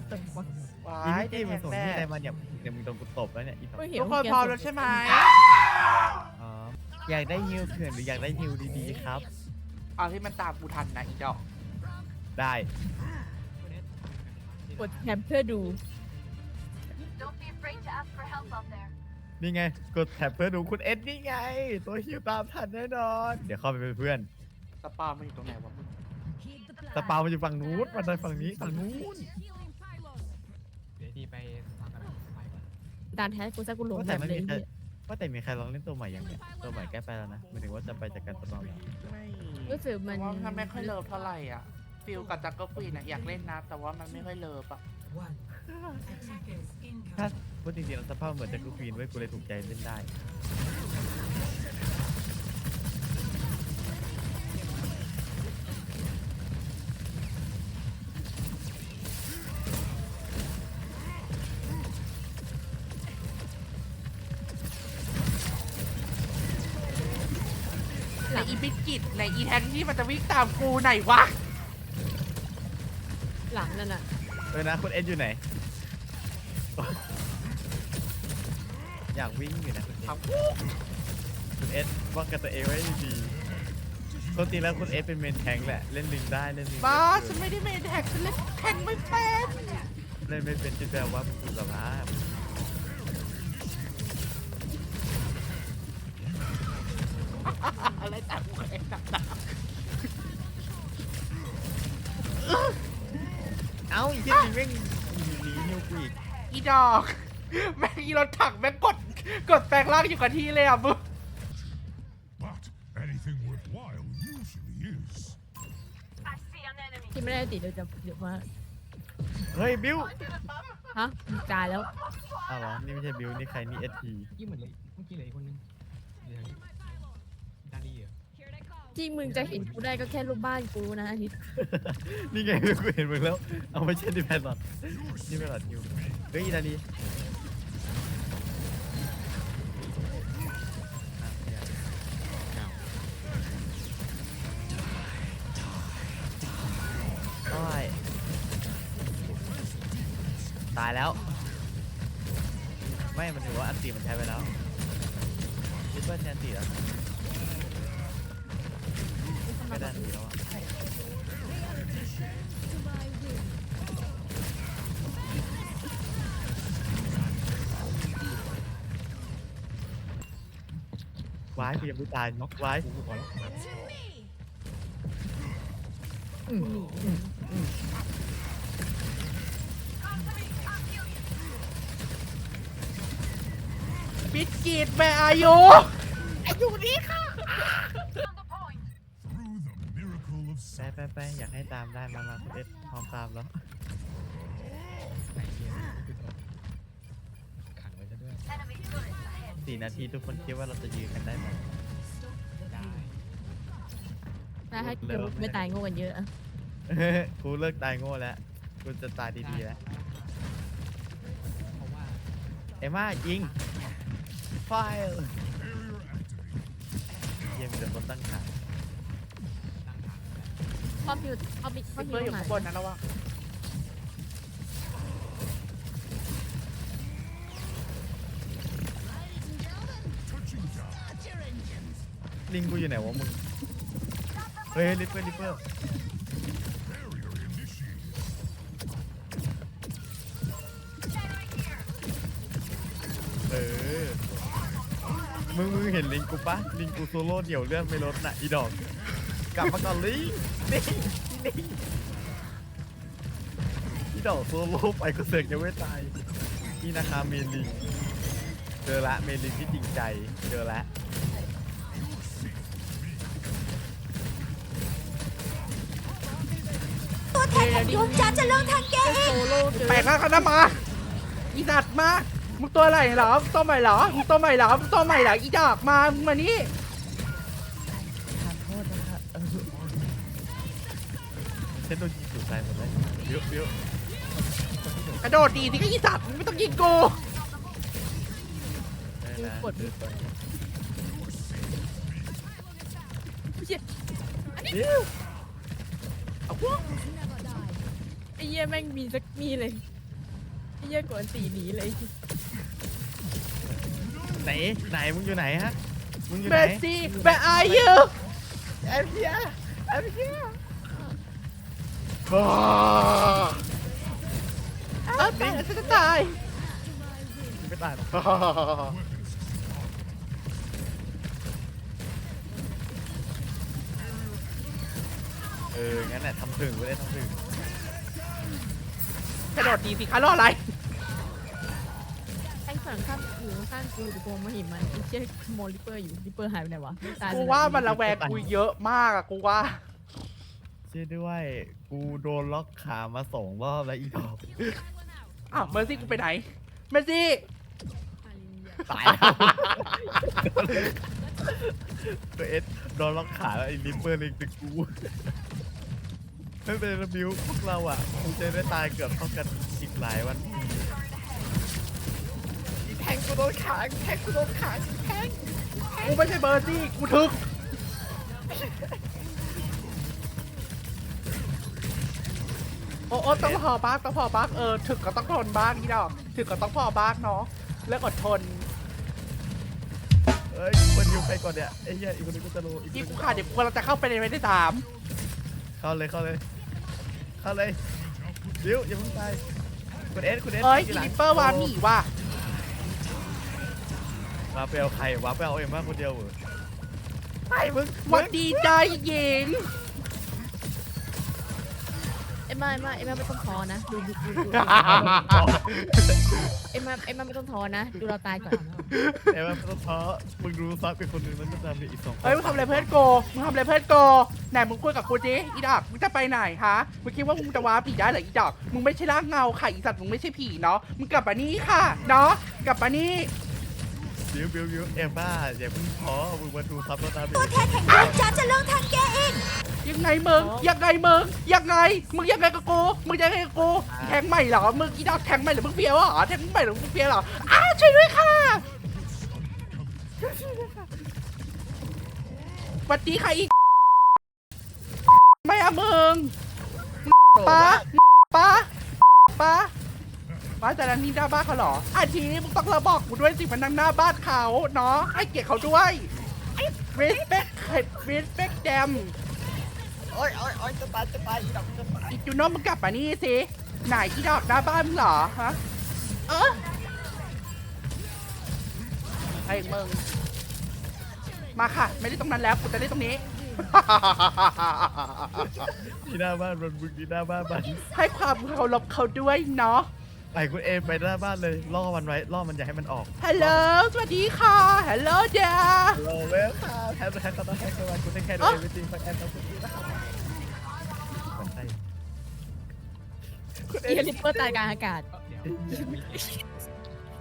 ตรตึงวะว้าอียนี่ที่แทมันงส่งแม่ที่อะไรมาเนี่ยเดี๋ยวมึงโดนกูตบแล้วเนี่ยอีตบไม่เห็นทุกคนพร้อมแล้วใช่ไหมอ๋ออยากได้ฮิวเถื่อนหรืออยากได้ฮิวดีๆครับ เอาที่มันตามกูทันนะอีดอกได้กดแคปเพื่อดู Don't be afraid to ask for help out there. นี่ไงกดแท็บเพื่อดูคุณเอ็ดนี่ไง ตัวฮิวตามทันแน่นอน เดี๋ยวเข้าไปเป็นเพื่อนสปามันอยู่ตรงไหนวะมึงสปามันอยู่ฝั่งนู้นมันไปฝั่งนี้ฝั่งนู้น ดานแท้กูซะกูหลงว่าแบแต่บไม่เลยมีใครเนี่ยว่าแต่มีใครลองเล่นตัวใหม่ยังเนี่ยตัวใหม่ใกล้ไปแล้วนะหมายถึงว่าจะไปจากการทดลองแล้วไม่รู้สึกมันว่ามันไม่ค่อยเลิฟเท่าไหร่อะฟิลกับจักรฟีนอะอยากเล่นนะแต่ว่ามันไม่ค่อยเลิฟอะถ้าพูดจริงๆแล้วสภาพเหมือนจะกูฟีนไว้ยกูเลยถูกใจเล่นได้ อีบิกิตในอีแทนที่มันจะวิ่งตามกูไหนวะ หลังนั่นน่ะเออนะคุณเอ็ดอยู่ไหน อยากวิ่งอยู่นะคุณเอ็ดเอาคุณเอ็ดว่ากันตัวเองไว้ดีๆปกติแล้วคุณเอ็ดเป็นเมนแทงค์แหละ เล่นลิงได้เล่นลิงบ้าเล่นฉันไม่ได้เมนแท็กฉันเล่นแทงไม่เป็น เล่นไม่เป็นที่แปลว่าคุณสภาพ ไรตามกูเองตามเอ้าอีกทีนึงแม่งหนีฮิวกูอีกอีดอก แม่งอีรถถังแม่งกด กดแปลงร่างอยู่กับที่เลยอะมึง But anything worthwhile usually is. I see an enemy. ที่ไม่ได้ติดเดี๋ยวจะเดี๋ยวมาเฮ้ยบิวฮะตายแล้ว อ้าวเหรอนี่ไม่ใช่บิวนี่ใครนี่เอทียี่เหมือนเลยเมื่อกี้เหลยคนนึงเดี๋ยวดาดีเหรอ ที่มึงจะเห็นกูได้ก็แค่รูปบ้านกูนะอาทิตย์นี่ไงกูเห็นมึงแล้ว เอาไม่ใช่ที่แพนหลอดนี่ไม่หลอดฮิวเฮ้ยอีนาดีอะเนี่ยโอ้ยตายแล้ว ไม่ มันถือว่าอันตีมันใช้ไปแล้วคิดว่าใช้อันตีแล้ว ไม่ได้อันตีแล้วอะวายกูยังไม่ตายน็อกวายกูก่อนแล้วบิกิตแม่อายุ On the point. ไปไปไปอยากให้ตามได้มามาคุณเอสพร้อมตามแล้วไหนเฮียนี่คือตัวขังไว้ซะด้วย Enemy turret ahead. สี่นาทีทุกคนคิดว่าเราจะยืนกันได้ไหมได้นะถ้าเกิดไม่ตายโง่กันเยอะอะกูเลิกตายโง่แล้ว กูจะตายดีๆแล้ว เพราะว่าเอ็มม่ายิงไฟล์ barrier activated. เยี่ยมแต่คนตั้งขาตั้งฐาน พ่อพิวพ่อพิวพ่อซิปพิเปอวร์อยู่หาข้างบนนั้นแล้ววะลิงกูอยู่ไหนวะมึง เฮ้ยลิปเปอร์ลิปเปอร์ Barrier initiated. เออ มึงมึงเห็นลิงกูปะลิงกูโซโล่เดี่ยวเลื่อนไม่ลดน่ะอีดอก กลับมาก่อนลิงนี่นี่อีดอกโซโล่ไปก็เสกยังไม่ตายนี่นะคะเมลิงเจอละเมลิงที่จริงใจเจอละตัวแทนของดวงจันทร์จะลงทางแกโซโล่เกิแปลงนร่างกันนะมา อีสัตว์มา มึงตัวอะไรเหรอมึงตัวใหม่เหรอมึงตัวใหม่เหรอมึงตัวใหม่เหรออีดอกมา มึงมานี่ ฉันโดนยิงถูกตายหมดเลยเบี้ยวเบี้ยวกระโดดดีสิก็อีสัตว์มึงไม่ต้องยิงกูได้นะกด เดินไปเชี่ยเบี้ยวเอาพวกไอ้เหี้ยแม่งมีสักมีเลยไอ้เหี้ยกวนตีหนีเลยไหนไหนมึงอยู่ไหนฮะมึงอยู่เมไหนสซี่แบร์อายุแอมเพียแอมเพีย เออตายฉันจะตายไม่ตายหรอกเออ งั้นแหละทำถึงไปเลยทำถึงกระโดดดีสิคะรออะไร ไอ้ฝั่งข้างอยู่ข้างกูอยู่ตรงมหิมันไอ้เชี่ยโมลิเปอร์อยู่ลิเปอร์หายไปไหนวะตายไปกูไหว่ามันระแวงกูเยอะมากอะกูว่า เชื่อด้วย กูโดนล็อกขามาสองรอบแล้วอีกดอกอ้าวเมอร์ซี่กูไปไหน เมอร์ซี่ ตายตัวเอสโดนล็อกขาแล้วไอ้ลิปเปอร์เล็กตึกกูไม่เป็นไรบิวพวกเราอะคงจะได้ตายเกือบเท่ากันอีกหลายวันอีแทงกูโดนขาอีแทงกูโดนขาอีแทงกูไม่ใช่เมอร์ซี่ กูทึก โอ้โอ้ต้องพอบ้างต้องพอบ้างเออถึกก็ต้องทนบ้างนี่ดอก ถึกก็ต้องพอบ้างเนาะเลิกอดทนเอ้ยคนอยู่ใครก่อนเนี่ยไอ้เหี้ยอีกคนนึงก็จะโลอีกคนที่นึงกูก็ขาดเดี๋ยวกูกำลังจะเข้าไปในเวทที่สามเข้าเลยเข้าเลยเข้าเลยบิวอย่าเพิ่งตายคุณเอสคุณเอสเอ้ยทีอีหลังลิปเปอร์วาหนีว่ะมาไปเอาใครวะไปเอาเอ็มมาคนเดียวเหรอไอ้มึงหวัดดีใจหญิงเอ็ มมาเอ็มมาเอ็มมาไม่ต้องท้อนะดูดูดูดูเอ็มมาเอ็มมาไม่ต้องท้อนะ ดูเราตายก่อนเอ็มมาต้องท้อมึงดูซับเป็นคนหนึ่งแล้วก็ตามไปอีกสองคนเฮ้ยมึงทำอะไรเพื่อนโกมึงทำอะไรเพื่อนโกไหนมึงคุยกับกูดิอีดอกมึงจะไปไหนฮะมึงคิดว่ามึงจะว้าผีได้เหรออีดอกมึงไม่ใช่ร่างเงาค่ะอีสัตว์มึงไม่ใช่ผีเนาะมึงกลับมานี่ค่ะเนาะกลับมานี่ บิวบิวบิวเอ็มบ้าอย่าเพิ่งท้อมึงมาดูซับแล้วตามไปตัวแทนแห่งดวงจันทร์จะลงทางแกเอง ยังไงมึงยังไงมึงยังไงมึงยังไงกับกูมึงยังไงกับกูแทงใหม่เหรอมึงอีดอกแทงใหม่หรือมึงเฟี้ยวเหรอแทงใหม่หรือมึงเฟี้ยวเหรออ้าวช่วยด้วยค่ะสวัสดีค่ะอีกไม่อะมึงป้าป้าป้า ป้าแต่นั้นนี่หน้าบ้านเขาเหรออะทีนี้มึงต้องระบอกกูด้วยสิมันนั่งหน้าบ้านเขาเนาะให้เกียรติเขาด้วย respect respect them โอ้ยโอ้ยโอ้ยจะตายจะตายอีดอกจะตายอีจูโน่มึงกลับมานี่สิไหนอีดอกหน้าบ้านมึงเหรอฮะเออไอ้มึงมาค่ะ ไม่ได้ตรงนั้นแล้วกูจะได้ตรงนี้ ที่หน้าบ้านมันมึงที่หน้าบ้านมันให้ความเคารพเขาด้วยเนาะ ไปคุณเอ็มไปหน้าบ้านเลยล่อมันไว้ล่อมันอย่าให้มันออกฮัลโหล สวัสดีค่ะ ฮัลโหลเดาฮัลโหลเวลค่ะแฮปปี้แฮปปี้แฮปปี้วันคุณได้แค่ดูเอวิติ้งฟังแอนต้องคุณดีนะครับมันใช่คุณไอ้เอ็มลิปเปอร์ตายกลางอากาศ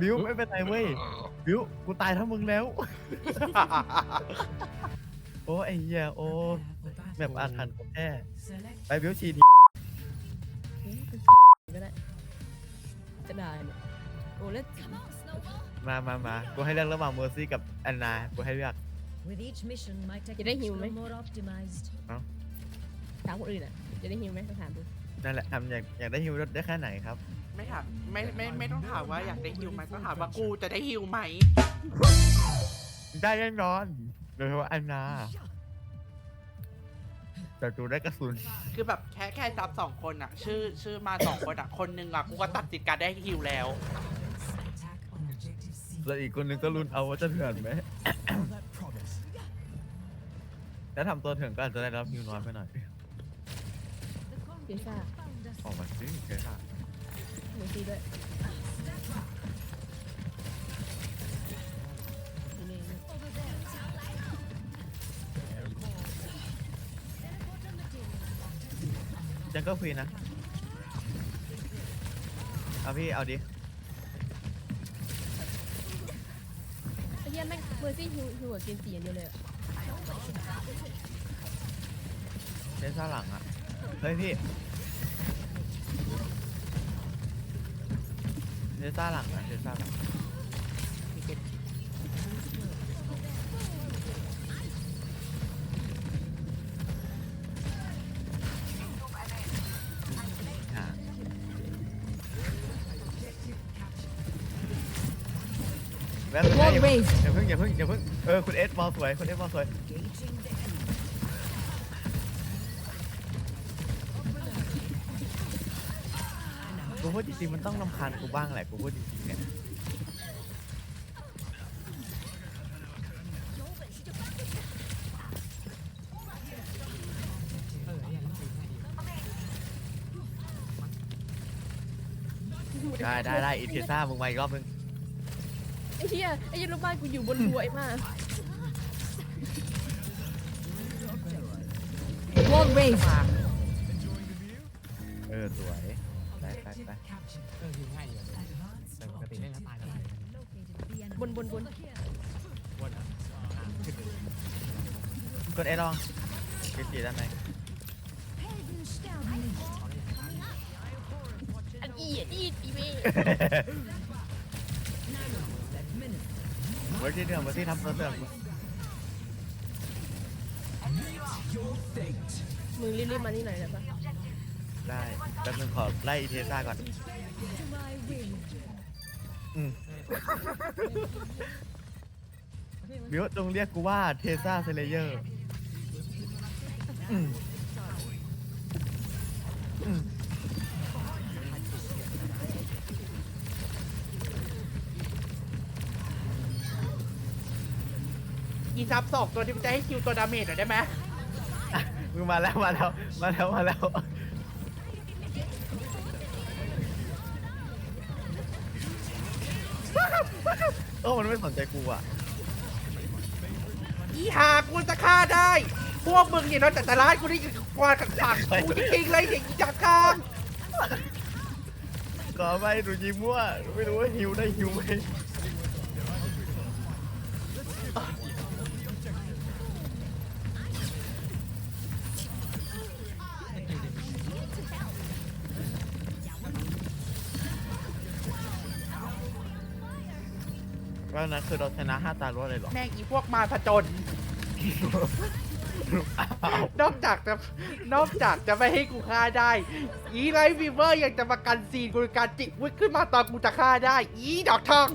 บิวไม่เป็นไรเว้ยบิวกูตายทั้งมึงแล้ว โอ้ไอ้เหี้ยโอ้แบบอาถรรพ์ของแท้ไปบิวชีนี้ จะได้เนี่ยโอ้แล้วจีมามามากูให้เลือกระหว่างเมอร์ซี่กับแอนนา กูให้เลือก With each mission, my จะได้ techniques หิวไหม grow more optimized. ถามคนอื่นอะจะได้หิวไหมต้องถามดูนั่นแหละทำอยากอยากได้ฮิวได้แค่ไหนครับ ไม่ถามไม่ไม่ไม่ต้องถามว่าอยากได้ฮิวไหมต้องถามว่ากูจะได้ฮิวไหม ได้แน่นอน โดยเฉพาะแอนนา แต่ดูได้กระสุน คือแบบแค่แค่ซับสองคนอะชื่อชื่อมาสองคนอะคนหนึ่งอะกูก็ตัดสิทธิ์การได้ฮิวแล้วแล้วอีกคนนึงก็ลุ้นเอาว่าจะเถื่อนไหมถ้าทำตัวเถื่อนก็อาจจะได้รับฮิวน้อยไปหน่อยเจซ่าออกมาสิเกค่ะหนูซีด้วย จังเก็ฟรีนนะ เอาพี่ เอาดิ ไอ้เหี้ยแม่งเมอร์ซี่ฮิวฮิวกับเกนจีอย่างเดียวเลยอะเล่นซ่าหลังอะ เฮ้ยพี่เล่นซ่าหลังนะเล่นซ่าหลัง ป๊บนึงนะ Wall อย่าเพิ่ง raised อย่าเพิ่งอย่าเพิ่งอย่าเพิ่งเออคุณเอสบอลสวยคุณเอสบอลสวยกูพูดจริงๆมันต้องรำคาญกูบ้างแหละกูพูดจริงๆเนี่ยเออเนี่ยจริงๆให้ดีได้ได้ได้อีเทซ่ามึงมาอีกรอบนึง ไอ้เหี้ยไอ้ยันลูกบ้านกูอยู่บนหัวไอ้มา Wall raised เออสวยไปไปไปเออยิงให้อยู่แต่ปกติเล่นแล้วตายแล้วบนบนบนวนอะขึ้นไปกดเอสลองกินจีได้ไหมอันอีอะอีอีเม เมื่อที่เดิมเมื่อที่ทำเสื่อมมึงรีบๆมานี่หน่อยได้ปะได้แป๊บนึงขอไล่อีเทซ่าก่อน อืมบิวจงเรียกกูว่าเทซ่าเซเลเยอร์อืมอืม อีซับสองตัวที่มันจะให้คิวตัวดาเมจหน่อยได้ไหมอะมึงมาแล้วมาแล้วมาแล้วมาแล้วโอ้มันไม่สนใจกูอะอีหากูจะฆ่าได้ พวกมึงเนี่ยนอกจากจะร้ายกูนี่กวาดขังขังกูจริงๆเลยเด็กจากกลางขอไปหนูยิงมั่วไม่รู้ว่าฮิวได้ฮิวไหม ว่านั้นคือเราชนะห้าตารวดเลยเหรอแม่งอีพวกมาผจญ นอกจากจะนอกจากจะไม่ให้กูฆ่าได้ อีไลฟ์วีเวอร์ยังจะมากันซีนกูในการจิกวิกขึ้นมาตอนกูจะฆ่าได้ อีดอกทอง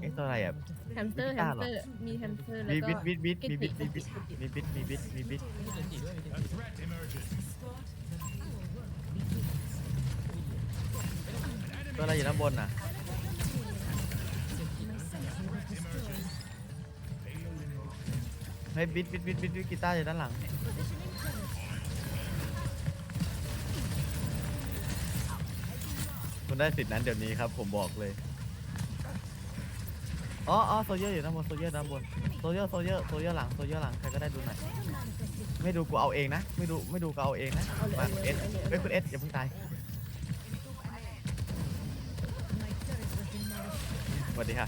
เอ๊ะตัวอะไรอะ แฮมสเตอร์แฮมสเตอร์มีแฮมสเตอร์แล้วมีก็บิดบิดบิดกิมีติบิดมีบิดมีบิดมีบิดมีบิดมีเจนจีด้วยมีเจน A จี threat emerges. ตัวอะไรอยู่ด้านบนน่ะ ฮ้ยบิดบิดบิดบิดบิดกีตาร์อยู่ด้านหลัง คุณได้สิทธิ์นั้นเดี๋ยวนี้ครับผมบอกเลย อ๋ออ๋อโซเยอร์อยู่ด้านบนโซเยอร์ด้านบนโซเยอร์โซเยอร์โซเยอร์หลังโซเยอร์หลังใครก็ได้ดูหน่อย ไม่ดูกูเอาเองนะ ไม่ดูไม่ดูกูเอาเองนะ มาเอสเอาเลยเฮ้ยคุณเอสอย่าเพิ่งตาย สวัสดีค่ะ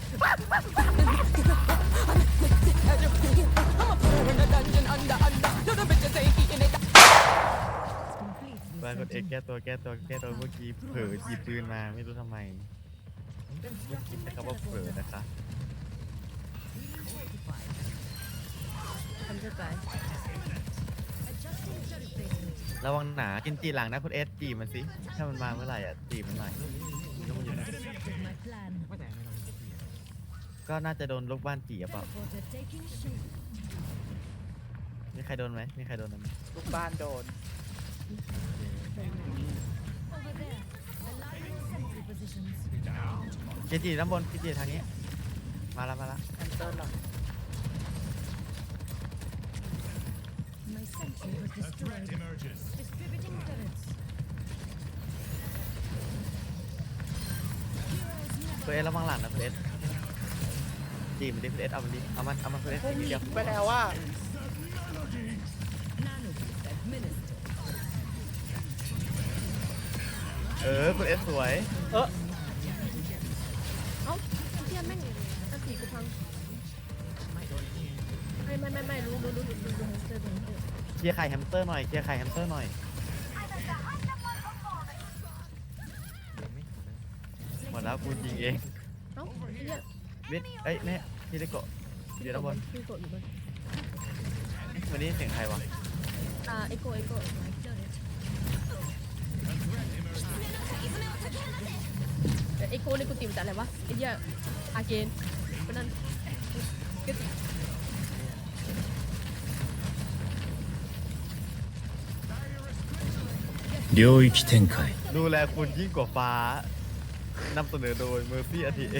มากดเอกแก้ตัวแก้ตัวแก้ตัวเมื่อกี้เผลอหยิบปืนมาไม่รู้ทำไมไม่คิดนะครับว่าเผลอนะคะทำจะตายระวังหนากินจีหลังนะคุณเอสจีมันสิ ถ้ามันมาเมื่อไหร่อะจีมันหน่อยรู้มันอยู่นะ ก็น่าจะโดนลูกบ้านจีหรือเปล่า Water taking shape. มีใครโดนไหมมีใครโดนไหมลูกบ้านโดน Over there. Aligning sentry positions. เจจีด้านบนเจจีทางนี้ มาแล้วมาแล้วแคนเซิลหรอ My sentry was A threat destroyed. emerges. Distributing turrets. คุณเอสระวังหลังนะคุณเอส จีมันดิเอสเอามันดิเอามันเอามันคุณเอสพวกทีหนีเดียวไปแล้วว่าเออคุณเอสสวย เออเอ้าไอ้เหี้ยแม่งตั้งตีกูพังไม่ไม่ไม่ไม่ไม่รู้รู้รู้รู้รู้ดูแฮมสเตอร์ดูแฮมสเตอร์เคลียร์ไข่แฮมสเตอร์หน่อยเคลียร์ไข่แฮมสเตอร์หน่อยไม่หมดแล้วกูยิงเองเอ้าไอ้เหี้ย วิทเอ้ยเนี่ยที่ได้โกะอยู่ด้านบน พี่โกะอยู่บน วันนี้เสียงใครวะ อ่าเอโกเอโก My turret. เดี๋ยวเอโกนี่กูติ่มจากอะไรวะไอ้เหี้ย อาเกนคนนั้นก็ 领域展开 ดูแลคุณยิ่งกว่าฟ้านำเสนอโดยเมอร์ซี่อาทีเอ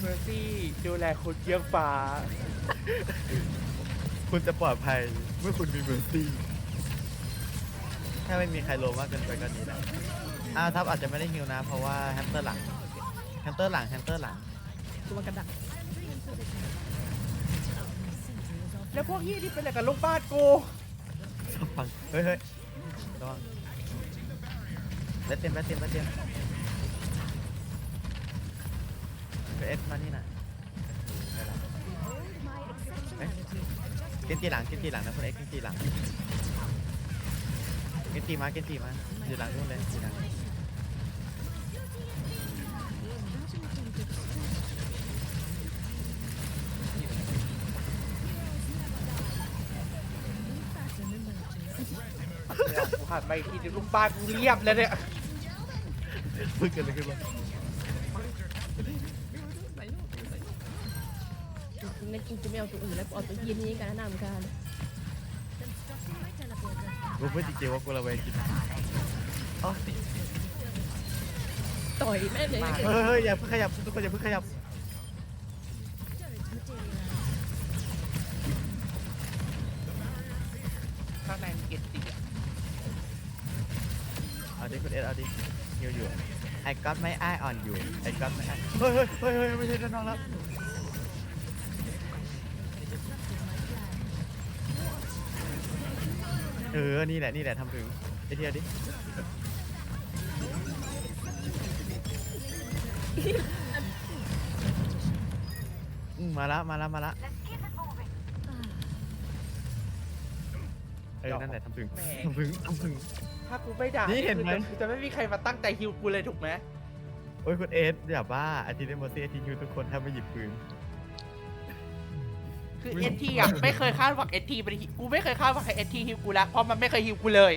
เมอร์ซี่ดูแลคุณเยี่ยงฟ้า คุณจะปลอดภัยเมื่อคุณมีเมอร์ซี่ถ้าไม่มีใครโลมากเกินไปก็ดีแหละอ้าวทับอาจจะไม่ได้ฮิวนะ เพราะว่าแฮมสเตอร์หลังแฮมสเตอร์หลังแฮมสเตอร์หลัง ตัวกระดักแล้วพวกยี่ที่เป็นอะไรกับลูกบ้านกูฟังเฮ้ยเฮ้ยระวังแบทเต็มแบทเต็มแบทเต็ม เอสมานี่น่ะได้ละเอ๊ะเกนจีหลังเกนจีหลังนะคุณเอ็กซ์เกนจีหลังเกนจีมาเกนจีมาอยู่หลังนู่นเลยอยู่หลังกูหันไปอีกทีนึงลูกบ้านกูเรียบเลยเนี่ย พึ่งกันเลยขึ้นมา ในจริงจะไม่เอาตัวอื่นแล้วกูเอาตัวยีนนี้กันนะนำกันกูไม่จริงๆว่ากูระเวงกินอ๋อต่อยแม่เลยเฮ้ยเฮ้ยอย่าเพิ่งขยับทุกคนอย่าเพิ่งขยับข้างในมีเกตติอะเอาดิคุณเอสเอาดิฮิวอยู่ I got my eye on you I got my eye เฮ้ยเฮ้ยเฮ้ยเฮ้ยไม่ใช่ด้านนอกแล้ว เออ นี่แหละ นี่แหละทำถึงไอเทียดิ อืมมาละ มาละ มาละ Let's keep it moving. เออ นั่นแหละทำถึงทำถึงทำถึง ถ้ากูไม่ด่านี่เห็นไหม คือจะไม่มีใครมาตั้งใจฮิวกูเลยถูกไหม โอ้ยคุณเอสอย่าบ้าอาทิตย์เดมอซี่อาทิตย์ยูทุกคนถ้าไม่หยิบปืน คือเอทีอะไม่เคยคาดหวังเอทีไปกูไม่เคยคาดหวังให้เอทีฮิวกูแล้วเพราะมันไม่เคยฮิวกูเลย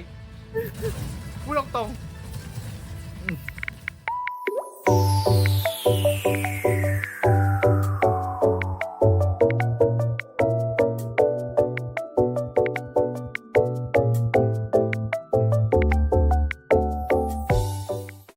พูดตรงๆ